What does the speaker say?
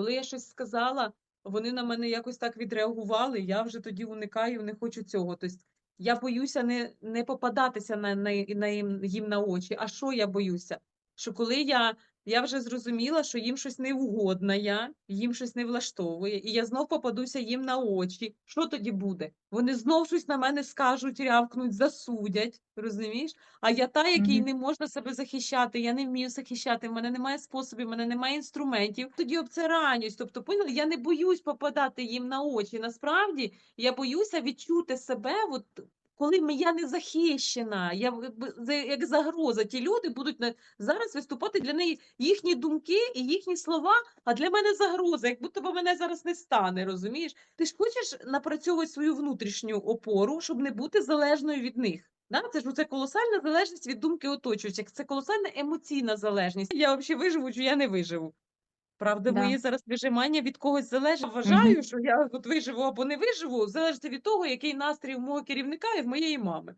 Коли я щось сказала, вони на мене якось так відреагували, я вже тоді уникаю, не хочу цього. Тобто я боюся не, не попадатися на, на, на їм, на очі. А що я боюся? Що коли я, я вже зрозуміла, що їм щось не я, їм щось не влаштовує, і я знов попадуся їм на очі. Що тоді буде? Вони знов щось на мене скажуть, рявкнуть, засудять, розумієш? А я та, який Мгм. не можна себе захищати, я не вмію захищати, в мене немає способів, в мене немає інструментів. Тоді обцаранюсь. Тобто, поняли, я не боюсь попадати їм на очі. Насправді я боюся відчути себе, от, коли м- я не захищена, я як загроза. Ті люди будуть на- зараз виступати для неї їхні думки і їхні слова, а для мене загроза, як будто би мене зараз не стане, розумієш? Ти ж хочеш напрацьовувати свою внутрішню опору, щоб не бути залежною від них. Да? Це ж це колосальна залежність від думки оточуючих, це колосальна емоційна залежність. Я взагалі виживу чи я не виживу. Правда, Да. моє зараз вижимання від когось залежить. Вважаю, що я от виживу або не виживу, залежить від того, який настрій у мого керівника і в моєї мами.